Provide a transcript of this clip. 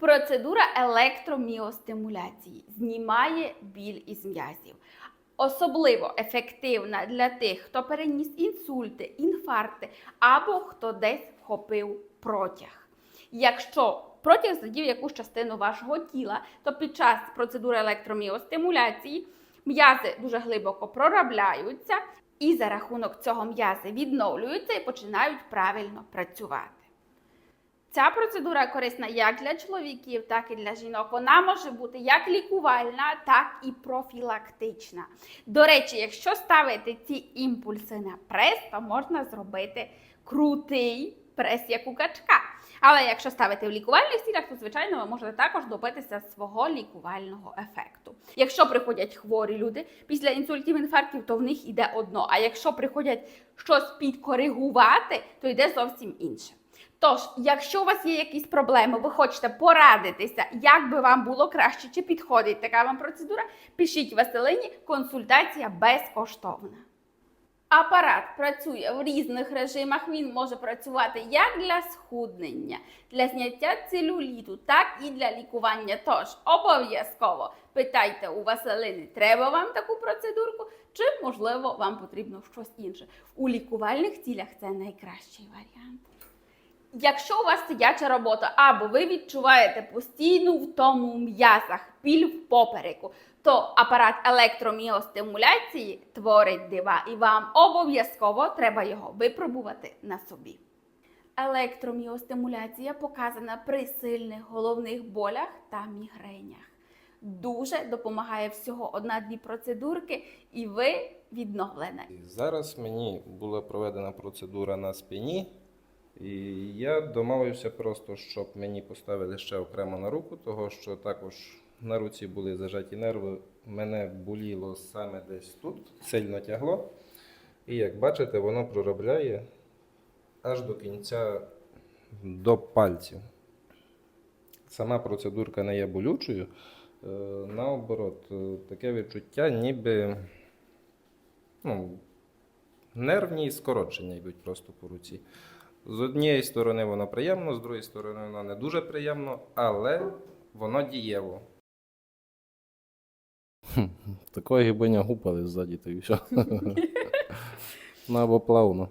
Процедура електроміостимуляції знімає біль із м'язів. Особливо ефективна для тих, хто переніс інсульти, інфаркти або хто десь вхопив протяг. Якщо протяг задів якусь частину вашого тіла, то під час процедури електроміостимуляції м'язи дуже глибоко проробляються, і за рахунок цього м'язи відновлюються і починають правильно працювати. Ця процедура корисна як для чоловіків, так і для жінок. Вона може бути як лікувальна, так і профілактична. До речі, якщо ставити ці імпульси на прес, то можна зробити крутий прес як у качка. Але якщо ставити в лікувальних цілях, то звичайно ви можете також добитися свого лікувального ефекту. Якщо приходять хворі люди після інсультів інфарктів, то в них іде одно. А якщо приходять щось підкоригувати, то йде зовсім інше. Тож, якщо у вас є якісь проблеми, ви хочете порадитися, як би вам було краще, чи підходить така вам процедура, пишіть Василині, консультація безкоштовна. Апарат працює в різних режимах. Він може працювати як для схуднення, для зняття целюліту, так і для лікування. Тож обов'язково питайте у Василини, треба вам таку процедурку, чи можливо вам потрібно щось інше. У лікувальних цілях це найкращий варіант. Якщо у вас сидяча робота, або ви відчуваєте постійну втому в м'язах, біль в попереку, то апарат електроміостимуляції творить дива, і вам обов'язково треба його випробувати на собі. Електроміостимуляція показана при сильних головних болях та мігренях. Дуже допомагає всього одна-дві процедурки, і ви відновлена. Зараз мені була проведена процедура на спині, і я домовився просто, щоб мені поставили ще окремо на руку, того що також на руці були зажаті нерви. Мене боліло саме десь тут, сильно тягло. І як бачите, воно проробляє аж до кінця до пальців. Сама процедурка не є болючою. Е, Наоборот, е, таке відчуття, ніби ну, нервні скорочення йдуть просто по руці. З однієї сторони воно приємно, з другої сторони воно не дуже приємно, але воно дієво. Такої гібиня гупали ззаді, то і все. Ну або плавно.